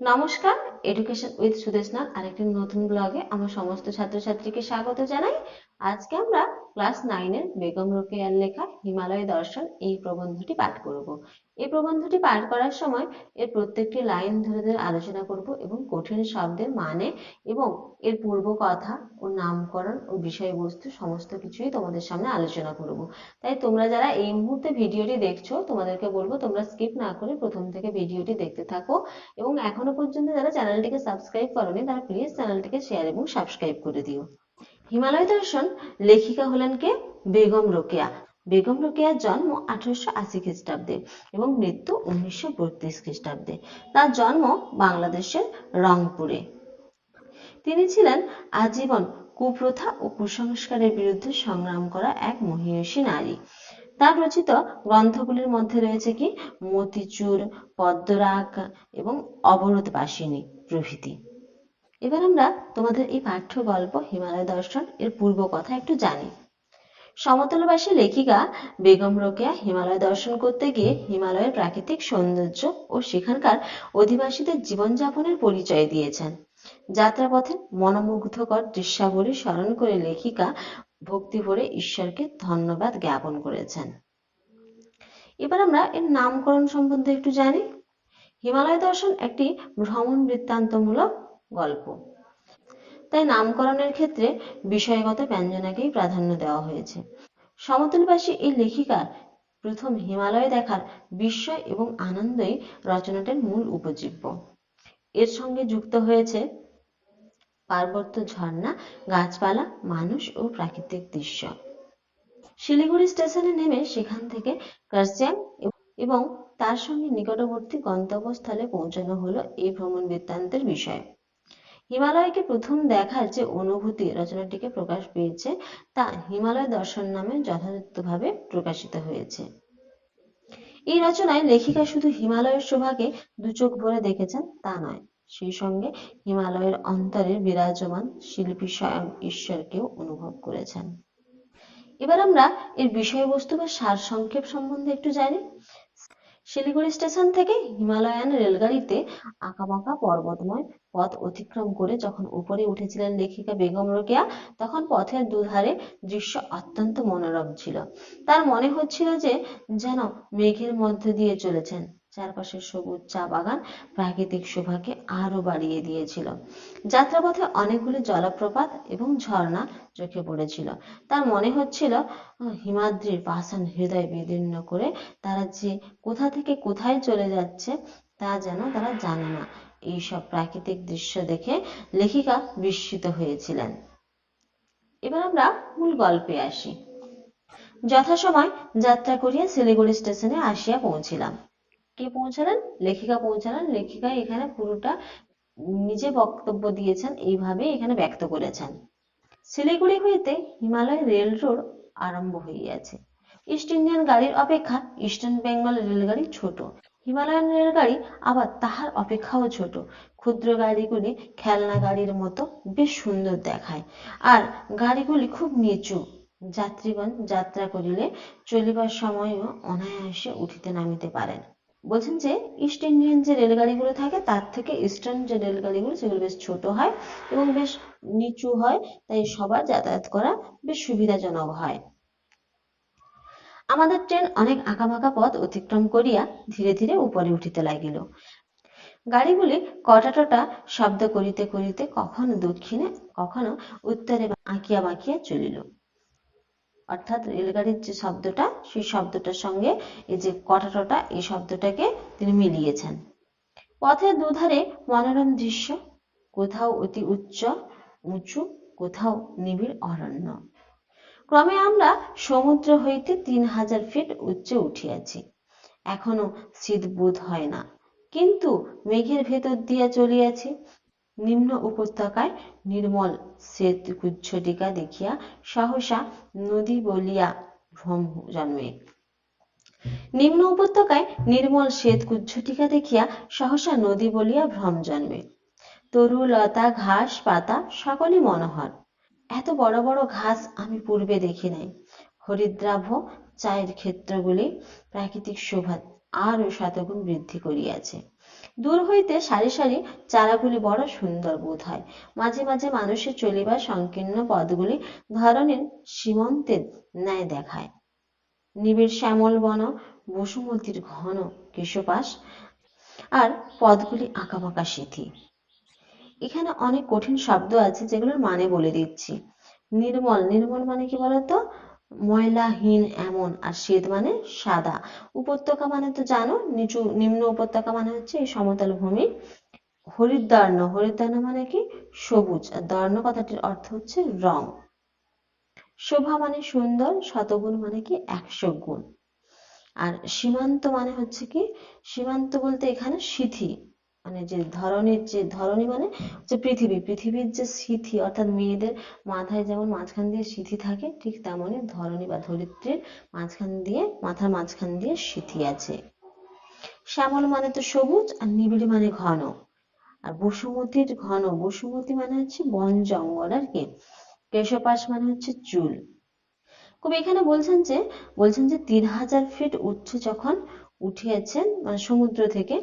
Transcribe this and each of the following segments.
নমস্কার education with সুদেশনাথ আরেকটি নতুন ব্লগে আমার সমস্ত ছাত্রছাত্রীকে স্বাগত জানাই। আজকে আমরা ক্লাস নাইনের বেগম রোকেয়ার লেখা হিমালয় দর্শন এই প্রবন্ধটি পাঠ করব। এই প্রবন্ধটি পাঠ করার সময় এর প্রত্যেকটি লাইন ধরে ধরে আলোচনা করব এবং কঠিন শব্দের মানে এবং এর পূর্ব কথা ও নামকরণ ও বিষয়বস্তু সমস্ত কিছুই তোমাদের সামনে আলোচনা করব। তাই তোমরা যারা এই মুহূর্তে ভিডিওটি দেখছ, তোমাদেরকে বলব তোমরা স্কিপ না করে প্রথম থেকে ভিডিওটি দেখতে থাকো এবং এখনও পর্যন্ত যারা চ্যানেলটিকে সাবস্ক্রাইব করোনি, তারা প্লিজ চ্যানেলটিকে শেয়ার এবং সাবস্ক্রাইব করে দিও। হিমালয় দর্শন লেখিকা হলেন কে? বেগম রোকেয়া। বেগম রোকেয়ার জন্ম আঠারোশো আশি খ্রিস্টাব্দে এবং মৃত্যু উনিশশো বত্রিশ খ্রিস্টাব্দে। তার জন্ম বাংলাদেশের রংপুরে। তিনি ছিলেন আজীবন কুপ্রথা ও কুসংস্কারের বিরুদ্ধে সংগ্রাম করা এক মহিয়সী নারী। তার রচিত গ্রন্থগুলির মধ্যে রয়েছে কি? মতিচুর, পদ্মরাগ এবং অবরোধ বাসিনী প্রভৃতি। এবার আমরা তোমাদের এই পাঠ্য গল্প হিমালয় দর্শন এর পূর্ব কথা একটু জানি। সমতলবাসী লেখিকা বেগম রোকেয়া হিমালয় দর্শন করতে গিয়ে হিমালয়ের প্রাকৃতিক সৌন্দর্য ও সেখানকার অধিবাসীদের জীবনযাপনের পরিচয় দিয়েছেন। যাত্রাপথে মনোমুগ্ধকর দৃশ্যাবলী স্মরণ করে লেখিকা ভক্তি ভরে ঈশ্বরকে ধন্যবাদ জ্ঞাপন করেছেন। এবার আমরা এর নামকরণ সম্বন্ধে একটু জানি। হিমালয় দর্শন একটি ভ্রমণ বৃত্তান্তমূলক গল্প। তাই নামকরণের ক্ষেত্রে বিষয়গত ব্যঞ্জনাকেই প্রাধান্য দেওয়া হয়েছে। সমতলবাসী এই লেখিকার প্রথম হিমালয় দেখার বিস্ময় এবং আনন্দই রচনাটির মূল উপজীব্য। এর সঙ্গে যুক্ত হয়েছে পার্বত্য ঝর্ণা, গাছপালা, মানুষ ও প্রাকৃতিক দৃশ্য। শিলিগুড়ি স্টেশনে নেমে সেখান থেকে কার্সিয়াং এবং তার সঙ্গে নিকটবর্তী গন্তব্যস্থলে পৌঁছানো হলো এই ভ্রমণ বৃত্তান্তের বিষয়। হিমালয়কে প্রথম দেখার যে অনুভূতি রচনাটিকে প্রকাশ পেয়েছে, তা হিমালয় দর্শন নামে যথাযথভাবে প্রকাশিত হয়েছে। এই রচনায় লেখিকা শুধু হিমালয়ের শোভাকে দু চোখ ভরে দেখেছেন তা নয়, সেই সঙ্গে হিমালয়ের অন্তরে বিরাজমান শিল্পী স্বয়ং ঈশ্বরকেও অনুভব করেছেন। এবার আমরা এর বিষয়বস্তু বা সার সংক্ষেপ সম্বন্ধে একটু জানি। শিলিগুড়ি স্টেশন থেকে হিমালয়ান রেলগাড়িতে আঁকাবাঁকা পর্বতময় পথ অতিক্রম করে যখন উপরে উঠেছিলেন লেখিকা বেগম রোকেয়া, তখন পথের দুধারে দৃশ্য অত্যন্ত মনোরম ছিল। তার মনে হচ্ছিল যে যেন মেঘের মধ্যে দিয়ে চলেছেন। চারপাশের সবুজ চা বাগান প্রাকৃতিক শোভাকে আরও বাড়িয়ে দিয়েছিল। যাত্রাপথে অনেকগুলি জলপ্রপাত এবং ঝর্ণা চোখে পড়েছিল। তার মনে হচ্ছিল হিমাদ্রির পাষাণ হৃদয় বিদীর্ণ করে তারা যে কোথা থেকে কোথায় চলে যাচ্ছে তা যেন তারা জানে না। এইসব প্রাকৃতিক দৃশ্য দেখে লেখিকা বিস্মিত হয়েছিলেন। এবার আমরা মূল গল্পে আসি। যথাসময় যাত্রা করিয়া শিলিগুড়ি স্টেশনে আসিয়া পৌঁছিলাম। কে পৌঁছালেন? লেখিকা পৌঁছালেন। লেখিকা এখানে পুরোটা নিজে বক্তব্য দিয়েছেন, এইভাবে এখানে ব্যক্ত করেছেন। শিলিগুড়ি হইতে হিমালয় রেল রোড আরম্ভ হইয়াছে। ইস্ট ইন্ডিয়ান গাড়ির অপেক্ষা ইস্টার্ন বেঙ্গল রেলগাড়ি ছোট। হিমালয়ান রেলগাড়ি আবার তাহার অপেক্ষাও ছোট। ক্ষুদ্র গাড়িগুলি খেলনা গাড়ির মতো বেশ সুন্দর দেখায়। আর গাড়িগুলি খুব নিচু। যাত্রীগণ যাত্রা করিলে চলিবার সময়ও অনায়াসে উঠিতে নামিতে পারেন। বলছেন যে ইস্ট ইন্ডিয়ান যে রেলগাড়িগুলো থাকে, তার থেকে ইস্টার্ন যে রেলগাড়িগুলো, সেগুলো বেশ ছোট হয় এবং বেশ নিচু হয়, তাই সবার যাতায়াত করা বেশ সুবিধাজনক হয়। আমাদের ট্রেন অনেক আঁকাবাঁকা পথ অতিক্রম করিয়া ধীরে ধীরে উপরে উঠিতে লাগিল। গাড়িগুলি কটাটটা শব্দ করিতে করিতে কখনো দক্ষিণে, কখনো উত্তরে আঁকিয়া বাঁকিয়া চলিল। অর্থাৎ রেলগাড়ির যে শব্দটা, সেই শব্দটার সঙ্গে এই যে কটাটটা এই শব্দটাকে তিনি মিলিয়েছেন। পথের দুধারে মনোরম দৃশ্য, কোথাও অতি উচ্চ, উঁচু, কোথাও নিবিড় অরণ্য। ক্রমে আমরা সমুদ্র হইতে তিন হাজার ফিট উচ্চে উঠিয়াছি। এখনও শীত বোধ হয় না, কিন্তু মেঘের ভেতর দিয়া চলিয়াছি। নিম্ন উপত্যকায় নির্মল শ্বেত গুচ্ছটিকা দেখিয়া সহসা নদী বলিয়া ভ্রম জন্মে। নিম্ন উপত্যকায় নির্মল শ্বেত গুচ্ছটিকা দেখিয়া সহসা নদী বলিয়া ভ্রম জন্মে। তরু লতা ঘাস, পাতা সকলই মনোহর। এত বড় বড় ঘাস আমি পূর্বে দেখি নাই। হরিদ্রাভ চায়ের ক্ষেত্রগুলি প্রাকৃতিক শোভা আরও শতগুণ বৃদ্ধি করিয়াছে। দূর হইতে সারি সারি চারাগুলি বড় সুন্দর বোধ হয়। মাঝে মাঝে মানুষের চলিবার সংকীর্ণ পথগুলি ধরনের সীমন্তের ন্যায় দেখায়। নিবিড় শ্যামল বন, বসুমতির ঘন কেশপাশ আর পদগুলি আঁকাবাঁকা সিথি। এখানে অনেক কঠিন শব্দ আছে যেগুলোর মানে বলে দিচ্ছি। নির্মল নির্মল মানে কি বলতো? ময়লাহীন এমন আর শ্বেত মানে সাদা। উপত্যকা মানে তো জানো, নিচু, নিম্ন উপত্যকা মানে হচ্ছে এই সমতল ভূমি। হরিদ্বর্ণ হরিদ্বর্ণ মানে কি? সবুজ। আর দর্ণ কথাটির অর্থ হচ্ছে রং। শোভা মানে সুন্দর, শতগুণ মানে কি? একশো গুণ। আর সীমান্ত মানে হচ্ছে কি? সীমান্ত বলতে এখানে সিথি। মানে যে ধরনের যে ধরনী মানে যে পৃথিবী, পৃথিবীর যে সিথি অর্থাৎ মেয়েদের মাথায় যেমন মাঝখান দিয়ে সিথি থাকে, ঠিক তেমনই ধরনী বা ধরিত্রীর মাঝখান দিয়ে, মাথার মাঝখান দিয়ে সিথি আছে। শ্যামল মানে তো সবুজ আর নিবিড় মানে ঘন। আর বসুমতির ঘন, বসুমতি মানে হচ্ছে বন জঙ্গল আর কি। কেশপাশ মানে হচ্ছে চুল। কবি এখানে বলছেন যে বলছেন যে তিন হাজার ফিট উচ্চ যখন উঠিয়েছেন মানে সমুদ্র থেকে।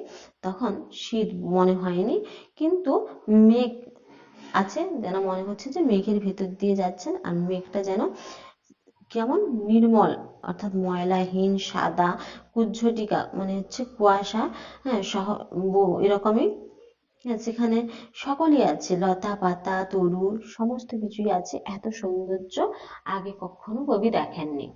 তখন শীত মনে হয়নি কিন্তু মেঘ আছে যেন মনে হচ্ছে যে মেঘের ভেতর দিয়ে যাচ্ছেন আর মেঘটা যেন কেমন নির্মল অর্থাৎ ময়লাহীন সাদা কুজ্ঝটিকা মানে হচ্ছে কুয়াশা হ্যাঁ সহ এরকমই। হ্যাঁ, সেখানে সকলই আছে লতা পাতা তরু সমস্ত কিছুই আছে। এত সৌন্দর্য আগে কখনো কবি দেখেননি।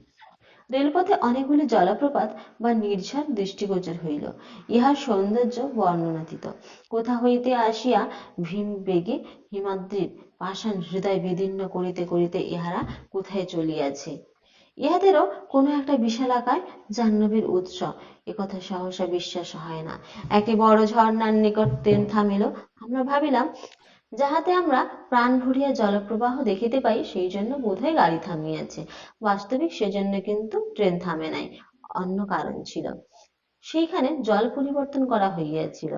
রেলপথে অনেকগুলি জলপ্রপাত বা নির্ঝর দৃষ্টিগোচর হইল। ইহার সৌন্দর্য বর্ণনাতীত। কোথা হইতে আসিয়া ভীম বেগে হিমাদ্রির পাষাণ হৃদয় বিদীর্ণ করিতে করিতে ইহারা কোথায় চলিয়াছে? ইহাদেরও কোনো একটা বিশালাকায় জাহ্নবীর উৎস। একথা সহসা বিশ্বাস হয় না। একটি বড় ঝর্ণার নিকট ট্রেন থামিল। আমরা ভাবিলাম যাহাতে আমরা প্রাণ ভরিয়া জলপ্রবাহ দেখিতে পাই, সেই জন্য বোধহয় গাড়ি থামিয়াছে। বাস্তবিক সেজন্য কিন্তু ট্রেন থামে নাই, অন্য কারণ ছিল। সেইখানে জল পরিবর্তন করা হইয়াছিল।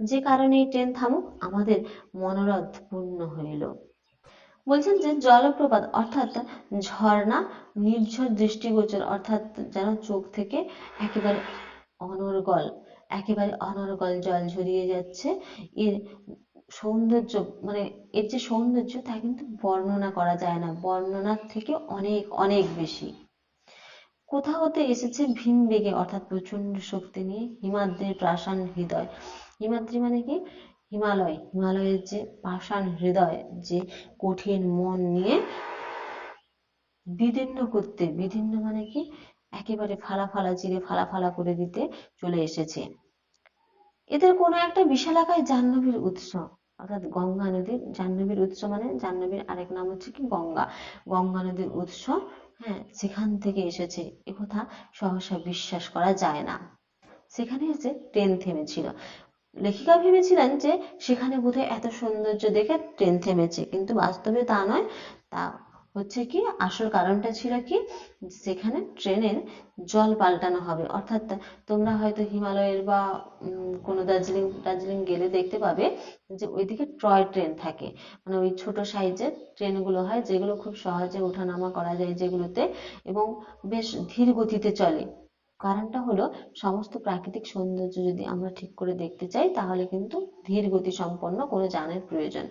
যে কারণে এই ট্রেন থামুক, আমাদের মনোরথ পূর্ণ হইল। বলছেন যে জলপ্রপাত, অর্থাৎ ঝর্ণা, নির্ঝর দৃষ্টিগোচর, অর্থাৎ যেন চোখ থেকে একেবারে অনর্গল একেবারে অনর্গল জল ঝরিয়ে যাচ্ছে। এর সৌন্দর্য মানে এর যে সৌন্দর্য তা কিন্তু বর্ণনা করা যায় না। বর্ণনার থেকে অনেক অনেক বেশি। কোথা হতে এসেছে ভীম বেগে, অর্থাৎ প্রচণ্ড শক্তি নিয়ে হিমাদ্রির প্রাসান হৃদয়। হিমাদ্রি মানে কি? হিমালয়। হিমালয়ের যে পাষাণ হৃদয়, যে কঠিন মন নিয়ে বিদীর্ণ করতে, বিদীর্ণ মানে কি? একেবারে ফালা ফালা চিরে ফালা ফালা করে দিতে চলে এসেছে। এদের কোনো একটা বিশালাকায় জাহ্নবীর উৎস। অর্থাৎ গঙ্গা নদীর, জাহ্নবীর উৎস মানে জাহ্নবীর আরেক নাম হচ্ছে কি গঙ্গা। গঙ্গা নদীর উৎস হ্যাঁ সেখান থেকে এসেছে। একথা সহসা বিশ্বাস করা যায় না। সেখানে এসে ট্রেন থেমেছিল। লেখিকা ভেবেছিলেন যে, সেখানে বোধহয় এত সৌন্দর্য দেখে ট্রেন থেমেছে। কিন্তু বাস্তবে তা নয়। তা হচ্ছে কি, আসল কারণটা ছিল কি, সেখানে ট্রেনের জল পাল্টানো হবে। অর্থাৎ তোমরা হয়তো হিমালয়ের বা কোনো দার্জিলিং দার্জিলিং গেলে দেখতে পাবে যে ওইদিকে টয় ট্রেন থাকে। মানে ওই ছোট সাইজের ট্রেনগুলো হয়, যেগুলো খুব সহজে ওঠানামা করা যায় যেগুলোতে এবং বেশ ধীর গতিতে চলে। কারণটা হলো সমস্ত প্রাকৃতিক সৌন্দর্য যদি আমরা ঠিক করে দেখতে চাই, তাহলে কিন্তু ধীর গতি সম্পন্ন কোনো যানের প্রয়োজন।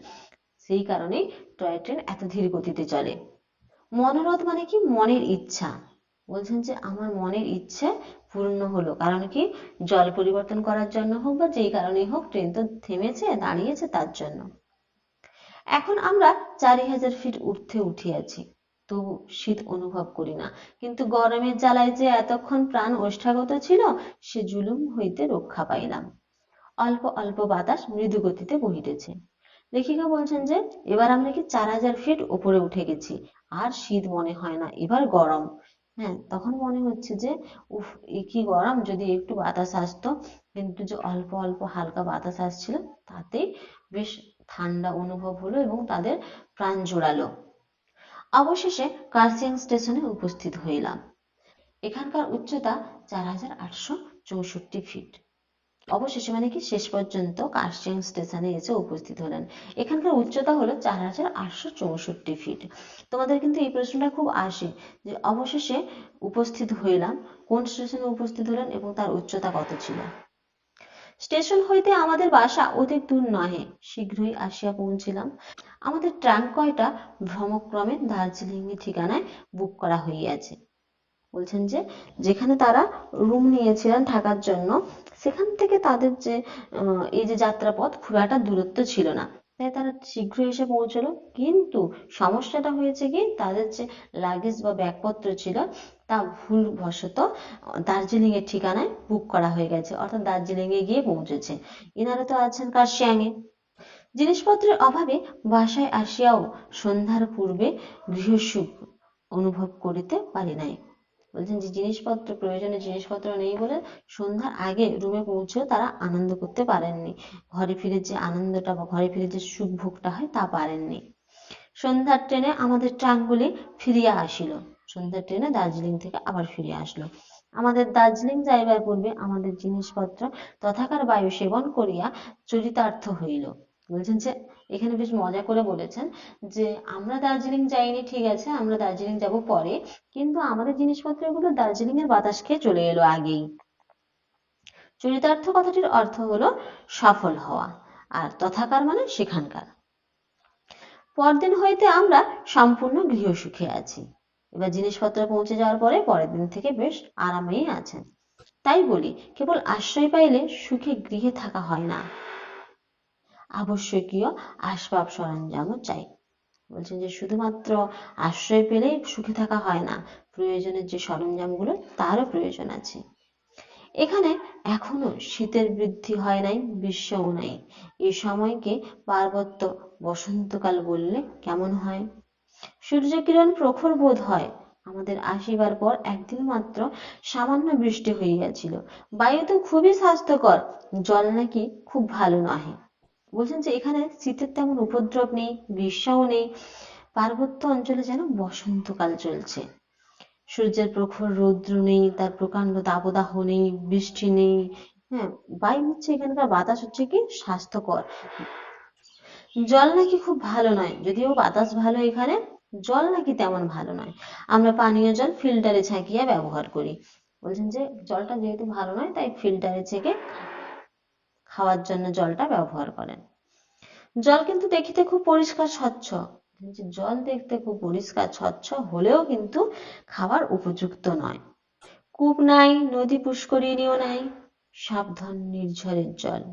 সেই কারণেই টয় ট্রেন এত ধীর গতিতে চলে। মনোরথ মানে কি? মনের ইচ্ছা। বলছেন যে আমার মনের ইচ্ছে পূর্ণ হলো। কারণ কি? জল পরিবর্তন করার জন্য হোক বা যেই কারণেই হোক, ট্রেন তো থেমেছে, দাঁড়িয়েছে তার জন্য। এখন আমরা চারি হাজার ফিট ঊর্ধ্বে উঠিয়াছি তবু শীত অনুভব করি না। কিন্তু গরমের জ্বালায় যে এতক্ষণ প্রাণ ওষ্ঠাগত ছিল, সে জুলুম হইতে রক্ষা পাইলাম। অল্প অল্প বাতাস মৃদু গতিতে বহিতেছে। লেখিকা বলছেন যে, এবার আমরা কি চার হাজার ফিট উপরে উঠে গেছি? আর শীত মনে হয় না, এবার গরম। হ্যাঁ তখন মনে হচ্ছে যে, উফ, এ কি গরম? যদি একটু বাতাস আসতো, কিন্তু যে অল্প অল্প হালকা বাতাস আসছিল তাতেই বেশ ঠান্ডা অনুভব হলো এবং তাদের প্রাণ জোড়ালো। অবশেষে কার্সিয়াং স্টেশনে উপস্থিত হইলাম। এখানকার উচ্চতা চার হাজার আটশো চৌষট্টি ফিট। অবশেষে মানে কি শেষ পর্যন্ত কার্শিয়াং স্টেশনে এসে উপস্থিত হলেন। এখানকার উচ্চতা হলো চার হাজার আটশো চৌষট্টি ফিট। তোমাদের কিন্তু এই প্রশ্নটা খুব আসে যে অবশেষে উপস্থিত হইলাম, কোন স্টেশনে উপস্থিত হলেন এবং তার উচ্চতা কত ছিল? স্টেশন হইতে আমাদের বাসা অধিক দূর নহে, শীঘ্রই আসিয়া পৌঁছিলাম। আমাদের ট্রাঙ্ক কয়টা? ভ্রমক্রমে দার্জিলিং ঠিকানায় বুক করা হইয়াছে। বলছেন যে যেখানে তারা রুম নিয়েছিলেন থাকার জন্য, সেখান থেকে তাদের যে এই যে যাত্রাপথ খুব একটা দূরত্ব ছিল না। তাই তারা শীঘ্র এসে পৌঁছলো। কিন্তু সমস্যাটা হয়েছে কি, তাদের যে লাগেজ বা ব্যাগপত্র ছিল, তা ভুলবশত দার্জিলিং এর ঠিকানায় বুক করা হয়ে গেছে। অর্থাৎ দার্জিলিং এ গিয়ে পৌঁছেছে। এনারা তো আছেন কার্শিয়াংয়ে জিনিসপত্রের অভাবে বাসায় আসিয়াও সন্ধ্যার পূর্বে গৃহসুখ অনুভব করিতে পারি নাই। বলছেন যে জিনিসপত্র প্রয়োজনীয় জিনিসপত্র নেই বলে সন্ধ্যার আগে রুমে পৌঁছেও তারা আনন্দ করতে পারেননি। ঘরে ফিরে যে আনন্দটা বা ঘরে ফিরে যে সুখ ভোগটা হয় তা পারেননি। সন্ধ্যার ট্রেনে আমাদের ট্রাঙ্কগুলি ফিরিয়া আসিল। সন্ধ্যার ট্রেনে দার্জিলিং থেকে আবার ফিরে আসলো। আমাদের দার্জিলিং যাইবার পূর্বে আমাদের জিনিসপত্র তথাকার বায়ু সেবন করিয়া চরিতার্থ হইল। বলছেন যে, এখানে বেশ মজা করে বলেছেন যে, আমরা দার্জিলিং যাইনি, ঠিক আছে, আমরা দার্জিলিং যাব পরে, কিন্তু আমাদের জিনিসপত্রগুলো দার্জিলিং এর বাতাস খেয়ে চলে এলো আগেই। চরিতার্থ কথাটির অর্থ হলো সফল হওয়া, আর তথাকার মানে সেখানকার। পরদিন হইতে আমরা সম্পূর্ণ গৃহসুখে আছি। এবার জিনিসপত্র পৌঁছে যাওয়ার পরে পরের দিন থেকে বেশ আরামেই আছেন। তাই বলি, কেবল আশ্রয় পাইলে সুখে গৃহে থাকা হয় না। আবশ্যকীয় আসবাব সরঞ্জামও চাই। বলছেন যে শুধুমাত্র আশ্রয় পেলেই সুখে থাকা হয় না, প্রয়োজনের যে সরঞ্জামগুলো তারও প্রয়োজন আছে। এখানে এখনও শীতের বৃদ্ধি হয় নাই, গ্রীষ্মও নাই। এই সময়কে পার্বত্য বসন্তকাল বললে কেমন হয়? সূর্যকিরণ প্রখর বোধ হয়। আমাদের আসিবার পর একদিন মাত্র সামান্য বৃষ্টি হইয়াছিল। বায়ু তো খুবই স্বাস্থ্যকর, জল নাকি খুব ভালো নহে। বলছেন যে এখানে শীতের তেমন উপদ্রব নেই, গ্রীষ্মও নেই, পার্বত্য অঞ্চলে যেন বসন্তকাল চলছে। সূর্যের প্রখর রৌদ্র নেই, তার প্রকাণ্ড দাবদাহ নেই, বৃষ্টি নেই। হ্যাঁ বায়ু হচ্ছে এখানকার বাতাস হচ্ছে কি স্বাস্থ্যকর। জল নাকি খুব ভালো নয়, যদিও বাতাস ভালো এখানে, জল নাকি তেমন ভালো নয়। আমরা পানীয় জল ফিল্টারে ছাঁকিয়ে ব্যবহার করি। বলছেন যে জলটা যেহেতু ভালো নয়, তাই ফিল্টারে ছেঁকে খাওয়ার জন্য জলটা ব্যবহার করেন। জল কিন্তু দেখিতে খুব পরিষ্কার, স্বচ্ছ। জল দেখতে খুব পরিষ্কার, স্বচ্ছ হলেও কিন্তু খাবার উপযুক্ত নয়। কূপ নাই, নদী পুষ্করিণীও নাই, সাবধান নির্ঝরের জল।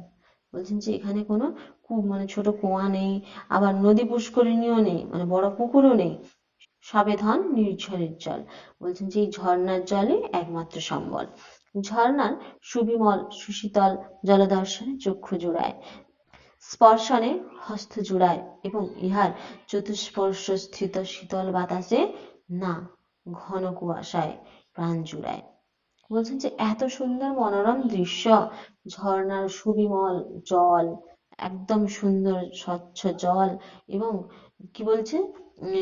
বলছেন যে এখানে কোনো কূপ মানে ছোট কুয়া নেই, আবার নদী পুষ্করিণীও নেই মানে বড় পুকুরও নেই। সবে ধন নির্ঝরের জল। বলছেন যে এই ঝর্ণার জলে একমাত্র সম্বল। ঝর্ণার সুবিমল সুশীতল জলদর্শনে চক্ষু জুড়ায়, স্পর্শনে হস্ত জুড়ায় এবং ইহার চতুষ্পর্শ স্থিত শীতল বাতাসে না ঘন কুয়াশায় প্রাণ জুড়ায়। বলছেন যে এত সুন্দর মনোরম দৃশ্য, ঝর্ণার সুবিমল জল, একদম সুন্দর স্বচ্ছ জল এবং কি বলছে?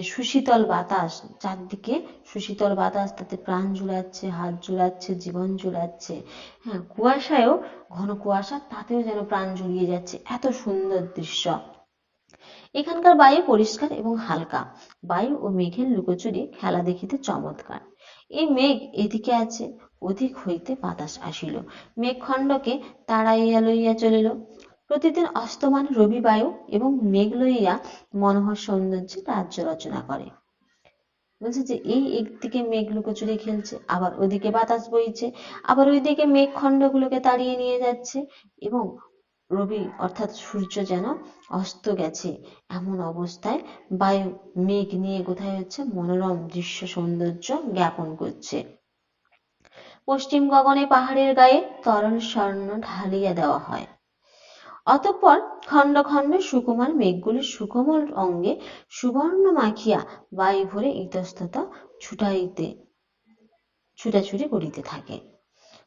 সুশীতল বাতাস, চারদিকে সুশীতল বাতাস, তাতে প্রাণ জুড়াচ্ছে, হাত জুড়াচ্ছে, জীবন জুড়াচ্ছে। হ্যাঁ কুয়াশায়ও, ঘন কুয়াশা, তাতেও যেন প্রাণ জুড়িয়ে যাচ্ছে। এত সুন্দর দৃশ্য। এখানকার বায়ু পরিষ্কার এবং হালকা। বায়ু ও মেঘের লুকোচুরি খেলা দেখিতে চমৎকার। এই মেঘ এদিকে আছে অধিক হইতে বাতাস আসিল। মেঘখণ্ডকে তাড়াইয়া লইয়া চলিল। প্রতিদিন অস্তমান রবি বায়ু এবং মেঘ লইয়া মনোহর সৌন্দর্যে রাজ্য রচনা করে। বলছে যে, এই একদিকে মেঘ লুকোচুরি খেলছে, আবার ওদিকে বাতাস বইছে, আবার ওইদিকে মেঘ খণ্ডগুলোকে তাড়িয়ে নিয়ে যাচ্ছে এবং রবি অর্থাৎ সূর্য যেন অস্ত গেছে এমন অবস্থায় বায়ু মেঘ নিয়ে কোথায় হচ্ছে? মনোরম দৃশ্য সৌন্দর্য জ্ঞাপন করছে। পশ্চিম গগনে পাহাড়ের গায়ে তরল স্বর্ণ ঢালিয়া দেওয়া হয়। অতঃপর খণ্ড খণ্ড সুকুমার মেঘগুলি সুকোমল অঙ্গে সুবর্ণ মাখিয়া বায়ু ভরে ইতস্তত ছুটাইতে, ছুটাছুটি করিতে থাকে।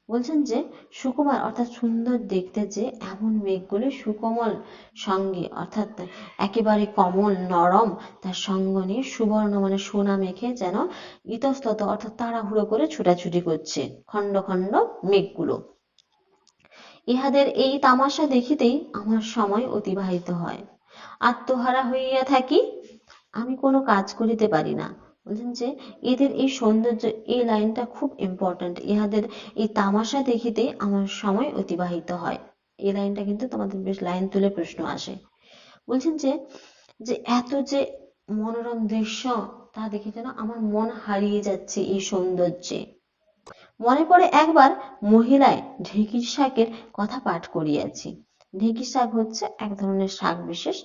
বলছেন যে, সুকুমার অর্থাৎ সুন্দর দেখতে যে এমন মেঘগুলি সুকোমল সঙ্গে, অর্থাৎ একেবারে কমল, নরম, তার সঙ্গ নিয়ে সুবর্ণ মানে সোনা মেঘে যেন ইতস্তত, অর্থাৎ তাড়াহুড়ো করে ছুটাছুটি করছে খণ্ড খণ্ড মেঘগুলো। ইহাদের এই তামাশা দেখিতেই আমার সময় অতিবাহিত হয়। আত্মহারা হইয়া থাকি, আমি কোনো কাজ করিতে পারি না। বলছেন যে, এদের এই সৌন্দর্য, এই লাইনটা খুব ইম্পর্ট্যান্ট ইহাদের এই তামাশা দেখিতে আমার সময় অতিবাহিত হয়। এই লাইনটা কিন্তু তোমাদের বেশ লাইন তুলে প্রশ্ন আসে। বলছেন যে যে এত যে মনোরম দৃশ্য, তা দেখে যেন আমার মন হারিয়ে যাচ্ছে এই সৌন্দর্যে। মনে পড়ে একবার মহিলায় ঢেঁকির শাকের কথা পাঠ করিয়াছি। ঢেঁকির শাক হচ্ছে এক ধরনের শাক বিশেষ,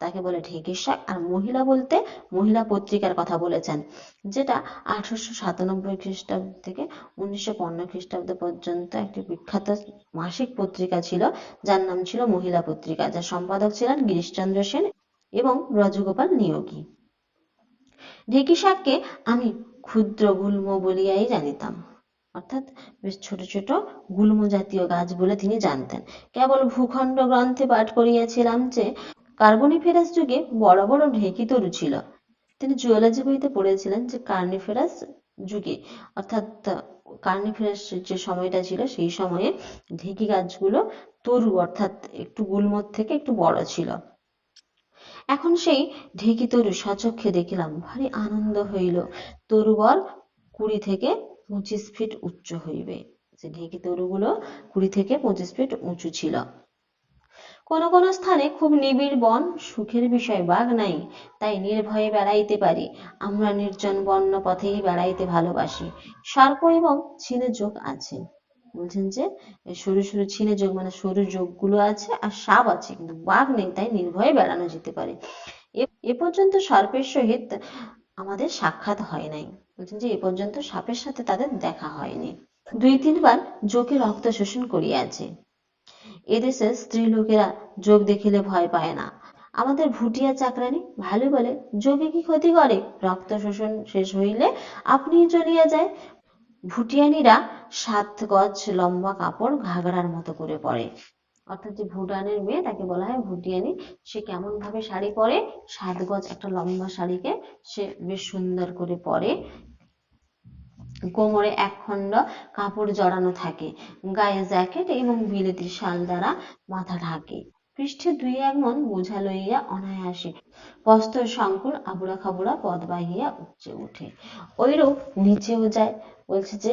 তাকে বলে ঢেঁকির শাক। আর মহিলা বলতে মহিলা পত্রিকার কথা বলেছেন, যেটা আঠারোশো সাতানব্বই খ্রিস্টাব্দ থেকে উনিশশো পনেরো খ্রিস্টাব্দ পর্যন্ত একটি বিখ্যাত মাসিক পত্রিকা ছিল, যার নাম ছিল মহিলা পত্রিকা, যার সম্পাদক ছিলেন গিরিশচন্দ্র সেন এবং ব্রজগোপাল নিয়োগী। ঢেঁকি শাককে আমি ক্ষুদ্র গুল্ম বলিয়াই জানিতাম। অর্থাৎ বেশ ছোট ছোট গুল্ম জাতীয় গাছ বলে তিনি জানতেন। কেবল ভূখণ্ড গ্রন্থে পাঠ করিয়াছিলাম যে, কার্বনিফেরাস যুগে বড় বড় ঢেঁকি তরু ছিল। তিনি জুওলজি বইতে পড়েছিলেন যে, কার্নিফেরাস যুগে, অর্থাৎ কার্নিফেরাস যে সময়টা ছিল, সেই সময়ে ঢেঁকি গাছগুলো তরু, অর্থাৎ একটু গুল্মর থেকে একটু বড় ছিল। এখন সেই ঢেঁকি তরু সচক্ষে দেখিলাম, ভারী আনন্দ হইল। তরুবর কুড়ি থেকে পঁচিশ ফিট উচ্চ হইবে। যে ঢেঁকি তরুগুলো কুড়ি থেকে পঁচিশ ফিট উঁচু ছিল। কোন কোন স্থানে খুব নিবিড় বন, সুখের বিষয় বাঘ নাই, তাই নির্ভয়ে বেড়াইতে পারি। আমরা নির্জন বন্য পথেই বেড়াইতে ভালোবাসি। সর্প এবং ছিনে যোগ আছে। বলছেন যে সরু সরু ছিনে যোগ মানে সরু যোগগুলো আছে আর সাপ আছে, কিন্তু বাঘ নেই, তাই নির্ভয়ে বেড়ানো যেতে পারে। এ- পর্যন্ত সর্পের সহিত আমাদের সাক্ষাৎ হয় নাই। বলছেন যে, এ পর্যন্ত সাপের সাথে তাদের দেখা হয়নি। দুই তিনবার যোগে রক্ত শোষণ করিয়াছে। এদেশে স্ত্রী লোকেরা যোগ দেখিলে ভয় পায় না। আমাদের ভুটিয়া চাকরানি ভালো বলে যোগে কি ক্ষতি করে? রক্ত শোষণ শেষ হইলে আপনিই চলিয়া যায়। ভুটিয়ানিরা সাত গজ লম্বা কাপড় ঘাগরার মতো করে পরে। অর্থাৎ যে ভুটানের মেয়ে, তাকে বলা হয় ভুটিয়ানি। সে কেমন ভাবে শাড়ি পরে? সাত গজ একটা লম্বা শাড়িকে সে বেশ সুন্দর করে পরে। কোমরে একখণ্ড কাপড় জড়ানো থাকে, গায়ে জ্যাকেট এবং বিলেতি শাল দ্বারা মাথা ঢাকে। পৃষ্ঠে দুই এক মন বোঝা লইয়া অনায়াসে বস্ত্র সংকুল আবুড়া খাবুড়া পদ বাহিয়া উচ্চে ওঠে। ওইরূপ নিচেও যায়, বলছে যে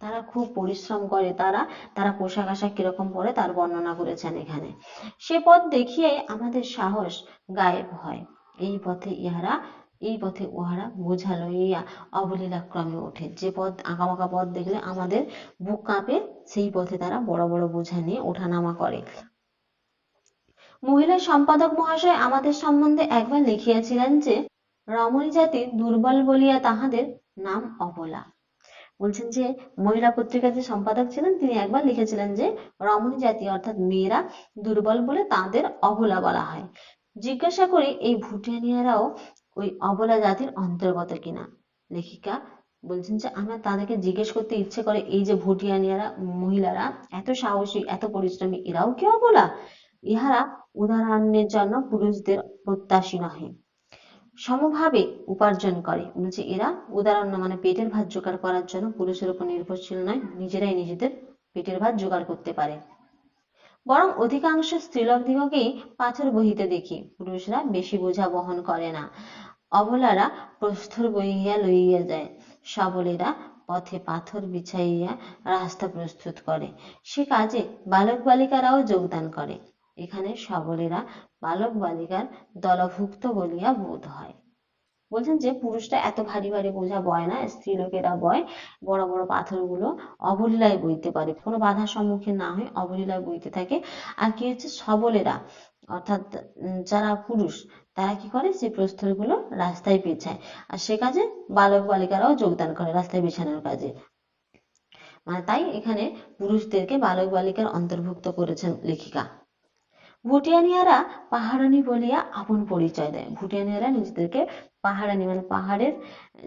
তারা খুব পরিশ্রম করে, তারা তারা পোশাক আশাক কীরকম পরে তার বর্ণনা করেছেন এখানে। সে পথ দেখিয়ে আমাদের সাহস গায়েব হয়। এই পথে ইহারা, এই পথে উহারা বোঝা লইয়া অবলীলা ক্রমে ওঠে। যে পথ আঁকাবাঁকা পথ দেখলে আমাদের বুক কাঁপে, সেই পথে তারা বড় বড় বোঝা নিয়ে ওঠানামা করে। মহিলা সম্পাদক মহাশয় আমাদের সম্বন্ধে একবার লিখিয়াছিলেন যে, রমণী জাতি দুর্বল বলিয়া তাহাদের নাম অবলা। বলছেন যে মহিলা পত্রিকার যে সম্পাদক ছিলেন, তিনি একবার লিখেছিলেন যে রমণী জাতি অর্থাৎ মেয়েরা দুর্বল বলে তাদের অবলা বলা হয়। জিজ্ঞাসা করি এই ভুটিয়ানিয়ারাও ওই অবলা জাতির অন্তর্গত কিনা? লেখিকা বলছেন যে, আমরা তাদেরকে জিজ্ঞেস করতে ইচ্ছে করে, এই যে ভুটিয়ানিয়ারা মহিলারা, এত সাহসী, এত পরিশ্রমী, এরাও কি অবলা? ইহারা উদাহরণের জন্য পুরুষদের প্রত্যাশী নহে। সমভাবে উপার্জন করে। বলছে এরা, উদাহরণ মানে পেটের ভাত জোগাড় করার জন্য পুরুষের উপর নির্ভরশীল নয়, নিজেরাই নিজেদের পেটের ভাত জোগাড় করতে পারে। বরং অধিকাংশ স্ত্রীলোকদিগকেই পাথর বহিতে দেখি, পুরুষরা বেশি বোঝা বহন করে না। অবলারা প্রস্তর বহিয়া লইয়া যায়। সবলেরা পথে পাথর বিছাইয়া রাস্তা প্রস্তুত করে। সে কাজে বালক বালিকারাও যোগদান করে। এখানে সবলেরা বালক বালিকার দলভুক্ত বলিয়া বোধ হয়। বলছেন যে, পুরুষরা এত ভারী ভারী বোঝা বয় না, স্ত্রী লোকেরা বয়। বড় বড় পাথরগুলো অবলীলায় বইতে পারে। কোনো বাধার সম্মুখীন না হয়ে অবলীলায় বইতে থাকে। আর কি হচ্ছে? সবলেরা, অর্থাৎ যারা পুরুষ, তারা কি করে? সেই প্রস্তরগুলো রাস্তায় পেছায়। আর সে কাজে বালক বালিকারাও যোগদান করে রাস্তায় বিছানোর কাজে। মানে তাই এখানে পুরুষদেরকে বালক বালিকার অন্তর্ভুক্ত করেছেন লেখিকা। ভুটিয়ানিয়ারা পাহাড়ানি বলিয়া আপন পরিচয় দেয়। ভুটিয়ানিয়ারা নিজেদেরকে পাহাড়ানি মানে পাহাড়ের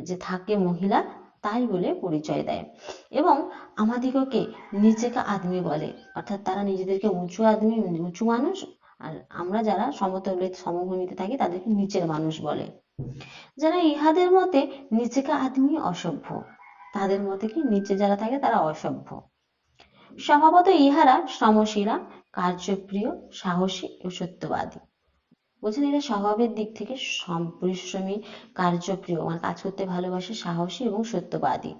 যে থাকে মহিলা, তাই বলে পরিচয় দেয়। এবং আমাদিগকে নিচেকা আদমি বলে। অর্থাৎ তারা নিজেদেরকে উঁচু আদমি, উঁচু মানুষ, আর আমরা যারা সমতলে সমভূমিতে থাকি, তাদেরকে নিচের মানুষ বলে। যারা ইহাদের মতে নিচেকা আদমি অসভ্য, তাদের মতে কি নিচে যারা থাকে তারা অসভ্য। স্বভাবত ইহারা শ্রমশীলা কার্যপ্রিয়, সাহসী ও সত্যবাদী। বলছেন এরা স্বভাবের দিক থেকে পরিশ্রমী, কার্যপ্রিয়। মানে কাজ করতে ভালোবাসে সাহসী এবং সত্যবাদী।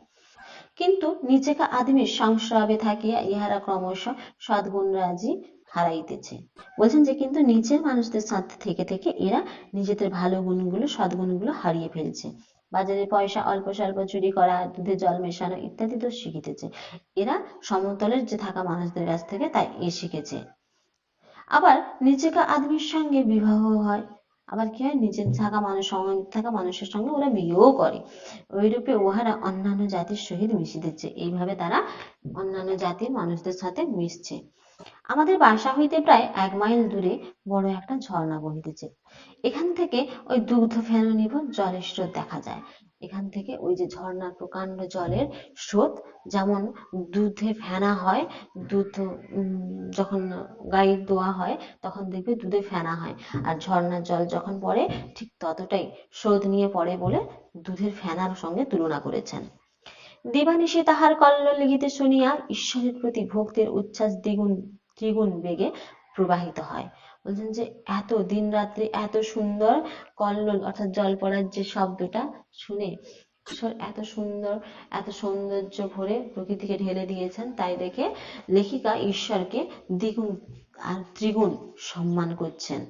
কিন্তু নিজেকে আদমির সংস্রবে থাকিয়া ইহারা ক্রমশ সদ্গুণরাজি হারাইতেছে। বলছেন যে, কিন্তু নিচের মানুষদের সাথে থেকে থেকে এরা নিজেদের ভালো গুণগুলো, সদ্গুণগুলো হারিয়ে ফেলছে। বাজারে পয়সা অল্প স্বল্প চুরি করা দুধে জল মেশানো ইত্যাদি তো শিখিতেছে। এরা সমতলের যে থাকা মানুষদের কাছ থেকে তাই এ শিখেছে। আবার নিজেকে আদমির সঙ্গে বিবাহ হয়। আবার কি হয়? নিজের থাকা মানুষ থাকা মানুষের সঙ্গে ওরা বিয়েও করে। ওইরূপে উহারা অন্যান্য জাতির সহিত মিশিতেছে। এইভাবে তারা অন্যান্য জাতির মানুষদের সাথে মিশছে। আমাদের বাসা হইতে প্রায় এক মাইল দূরে বড় একটা ঝর্ণা বহিতেছে। এখান থেকে ওই দুগ্ধ ফেননিভ জলের স্রোত দেখা যায়। এখান থেকে ওই যে ঝর্ণার প্রকাণ্ড জলের স্রোত, যেমন দুধে ফেনা হয়, দুধ যখন গায়ে দোয়া হয়, তখন দেখবে দুধে ফেনা হয়। আর ঝর্ণার জল যখন পড়ে, ঠিক ততটাই স্রোত নিয়ে পড়ে বলে দুধের ফেনার সঙ্গে তুলনা করেছেন। দিবানিশি তাহার কল্লোল লিখিতে শুনিয়া ঈশ্বরের প্রতি ভক্তির উচ্ছ্বাস দ্বিগুণ, ত্রিগুণ বেগে প্রবাহিত হয়। বলছেন যে, এত দিন রাত্রি, এত সুন্দর কল্লোল, অর্থাৎ জল পড়ার যে শব্দটা শুনে ঈশ্বর এত সুন্দর, এত সৌন্দর্য ভরে প্রকৃতিকে ঢেলে দিয়েছেন, তাই দেখে লেখিকা ঈশ্বরকে দ্বিগুণ আর ত্রিগুণ সম্মান করছেন।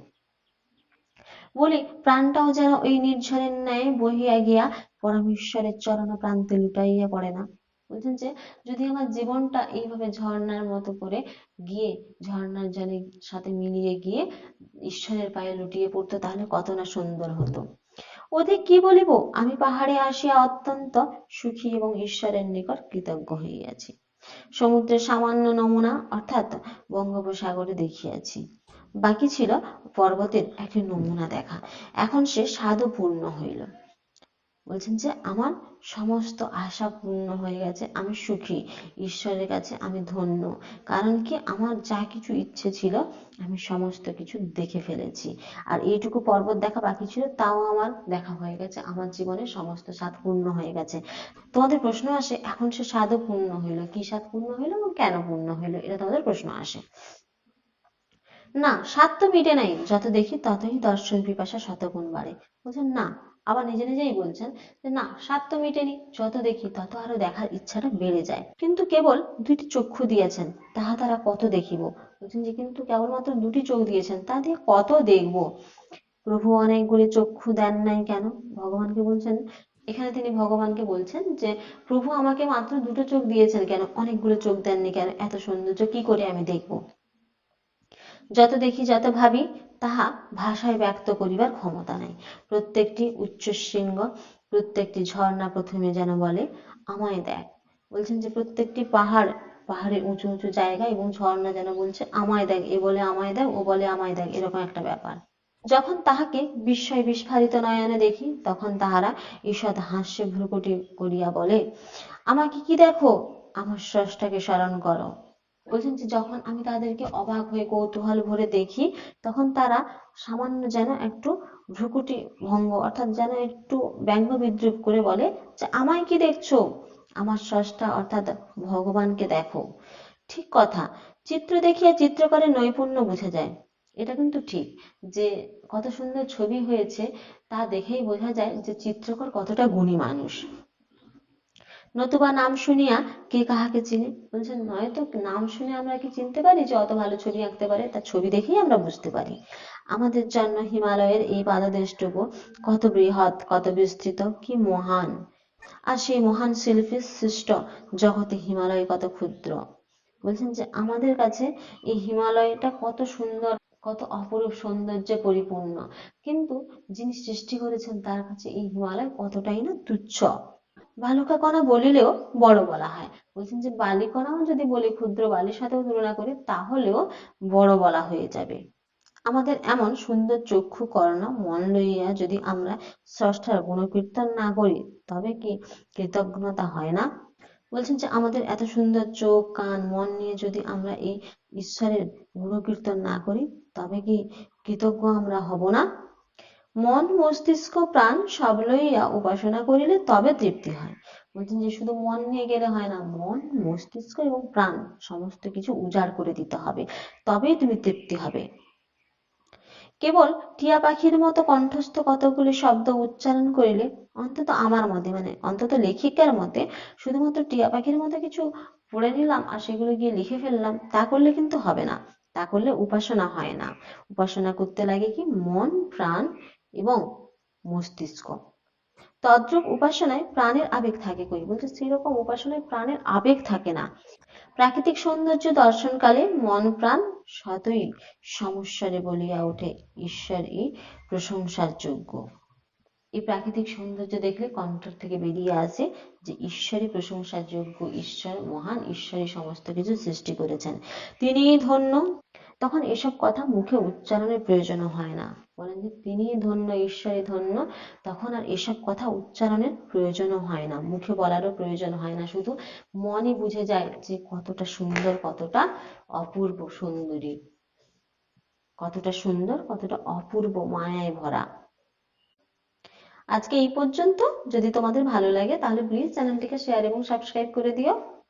বলি, প্রাণটাও যেন ওই নির্ঝরের ন্যায় বহিয়া গিয়া পরমেশ্বরের চরণ প্রান্তে লুটাইয়া পড়ে না। বলছেন যে, যদি আমার জীবনটা এইভাবে ঝর্ণার মতো করে গিয়ে, ঝর্ণার জলের সাথে মিলিয়ে গিয়ে ঈশ্বরের পায়ে লুটিয়ে পড়তো, তাহলে কত না সুন্দর হতো। অধিক কি বলিব? আমি পাহাড়ে আসিয়া অত্যন্ত সুখী এবং ঈশ্বরের নিকট কৃতজ্ঞ হইয়াছি। সমুদ্রের সামান্য নমুনা, অর্থাৎ বঙ্গোপসাগরে দেখিয়াছি। বাকি ছিল পর্বতের একটি নমুনা দেখা। এখন সে সাধু পূর্ণ হইল। বলছেন যে, আমার সমস্ত আশা পূর্ণ হয়ে গেছে, আমি সুখী। ঈশ্বরের কাছে আমি ধন্য। কারণ কি, আমার যা কিছু ইচ্ছে ছিল, আমি সমস্ত কিছু দেখে ফেলেছি। আর এইটুকু পর্বত দেখা বাকি ছিল, তাও আমার দেখা হয়ে গেছে। আমার জীবনে সমস্ত স্বাদ পূর্ণ হয়ে গেছে। তোমাদের প্রশ্ন আসে, এখন সে স্বাদও পূর্ণ হইল? কি স্বাদ পূর্ণ হইল এবং কেন পূর্ণ হইল? এটা তোমাদের প্রশ্ন আসে। না, স্বাদ তো মিটে নাই। যত দেখি ততই দর্শন পিপাসা শতগুণ বাড়ে। বলছেন, না আবার নিজে নিজেই বলছেন যে, না, স্বাদ তো মিটেনি, যত দেখি তত আরও দেখার ইচ্ছাটা বেড়ে যায়। কিন্তু কেবল দুইটি চক্ষু দিয়েছেন, তাহা তারা কত দেখিব? বলছেন যে, কিন্তু কেবলমাত্র দুটি চোখ দিয়েছেন, তা দিয়ে কত দেখব? প্রভু অনেকগুলি চক্ষু দেন নাই কেন? ভগবানকে বলছেন, এখানে তিনি ভগবানকে বলছেন যে, প্রভু আমাকে মাত্র দুটো চোখ দিয়েছেন কেন? অনেকগুলো চোখ দেননি কেন? এত সৌন্দর্য কি করে আমি দেখব? যত দেখি, যত ভাবি, তাহা ভাষায় ব্যক্ত করিবার ক্ষমতা নাই। প্রত্যেকটি উচ্চশৃঙ্গ, প্রত্যেকটি ঝর্ণা প্রথমে যেন বলে, আমায় দেখ। বলছেন যে, প্রত্যেকটি পাহাড় পাহাড়ের উঁচু উঁচু জায়গা এবং ঝর্ণা যেন বলছে, আমায় দেখ এ বলে, আমায় দেখ, ও বলে, আমায় দেখ এরকম একটা ব্যাপার। যখন তাহাকে বিস্ময় বিস্ফারিত নয়নে দেখি, তখন তাহারা ঈষৎ হাস্যে ভ্রুকুটি করিয়া বলে, আমাকে কি দেখো? আমার স্রষ্টাকে স্মরণ করো বলছেন যে যখন আমি তাদেরকে অবাক হয়ে কৌতূহল ভরে দেখি, তখন তারা সামান্য যেন একটু ভ্রুকুটি ভঙ্গ, অর্থাৎ যেন একটু ব্যঙ্গ বিদ্রুপ করে বলে যে, আমায় কি দেখছ? আমার স্রষ্টা, অর্থাৎ ভগবানকে দেখো। ঠিক কথা। চিত্র দেখিয়া চিত্রকরের নৈপুণ্য বোঝা যায়। এটা কিন্তু ঠিক যে কত সুন্দর ছবি হয়েছে, তা দেখেই বোঝা যায় যে চিত্রকর কতটা গুণী মানুষ। নতুবা নাম শুনিয়া কে কাহাকে চিনে? বলছেন, নয়তো নাম শুনে আমরা কি চিনতে পারি যে অত ভালো ছবি আঁকতে পারে? তার ছবি দেখেই আমরা বুঝতে পারি। আমাদের জন্য হিমালয়ের এই পাদদেশটুকু কত বৃহৎ, কত বিস্তৃত, কি মহান। আর সেই মহান শিল্পীর সৃষ্ট জগতে হিমালয় কত ক্ষুদ্র। বলছেন যে আমাদের কাছে এই হিমালয়টা কত সুন্দর, কত অপরূপ সৌন্দর্যে পরিপূর্ণ। কিন্তু যিনি সৃষ্টি করেছেন, তার কাছে এই হিমালয় কতটাই না তুচ্ছ। বালুকা কণা বলিলেও বড় বলা হয়। বলছেন যে বালিকণাও যদি বলি ক্ষুদ্র বালির সাথেও তুলনা করি, তাহলেও বড় বলা হয়ে যাবে। আমাদের এমন সুন্দর চক্ষু কর্ণ মন লইয়া যদি আমরা স্রষ্টার গুণকীর্তন না করি, তবে কি কৃতজ্ঞতা হয় না? বলছেন যে, আমাদের এত সুন্দর চোখ, কান, মন নিয়ে যদি আমরা এই ঈশ্বরের গুণকীর্তন না করি, তবে কি কৃতজ্ঞ আমরা হব না? মন, মস্তিষ্ক, প্রাণ সব লইয়া উপাসনা করিলে তবে তৃপ্তি হয়। বলছেন যে শুধু মন নিয়ে গেলে হয় না, মন, মস্তিষ্ক এবং প্রাণ সমস্ত কিছু উজাড় করে দিতে হবে, তবেই তুমি তৃপ্তি হবে। কেবল টিয়া পাখির মতো কণ্ঠস্থ কতগুলি শব্দ উচ্চারণ করিলে অন্তত আমার মতে মানে অন্তত লেখিকার মতে, শুধুমাত্র টিয়া পাখির মতো কিছু পড়ে নিলাম আর সেগুলো গিয়ে লিখে ফেললাম, তা করলে কিন্তু হবে না। তা করলে উপাসনা হয় না। উপাসনা করতে লাগে কি? মন, প্রাণ এবং মস্তিষ্ক। তদ্রূপ উপাসনায় প্রাণের আবেগ থাকে কই? বলছে সেরকম উপাসনায় প্রাণের আবেগ থাকে না। প্রাকৃতিক সৌন্দর্য দর্শনকালে মন প্রাণ সতই সমস্বরে বলিয়া ওঠে ঈশ্বরই প্রশংসার যোগ্য এই প্রাকৃতিক সৌন্দর্য দেখলে কণ্ঠ থেকে বেরিয়ে আসে যে ঈশ্বরই প্রশংসার যোগ্য ঈশ্বর মহান, ঈশ্বরই সমস্ত কিছু সৃষ্টি করেছেন। তিনিই ধন্য তখন এসব কথা মুখে উচ্চারণের প্রয়োজন হয় না। বলেন যে তিনি ধন্য ঈশ্বরই ধন্য, তখন আর এসব কথা উচ্চারণের প্রয়োজনও হয় না। মুখে বলারও প্রয়োজন হয় না। শুধু মনই বুঝে যায় যে কতটা সুন্দর, কতটা অপূর্ব সুন্দরী। কতটা সুন্দর, কতটা অপূর্ব মায়ায় ভরা। আজকে এই পর্যন্ত। যদি তোমাদের ভালো লাগে তাহলে প্লিজ চ্যানেলটিকে শেয়ার এবং সাবস্ক্রাইব করে দিও।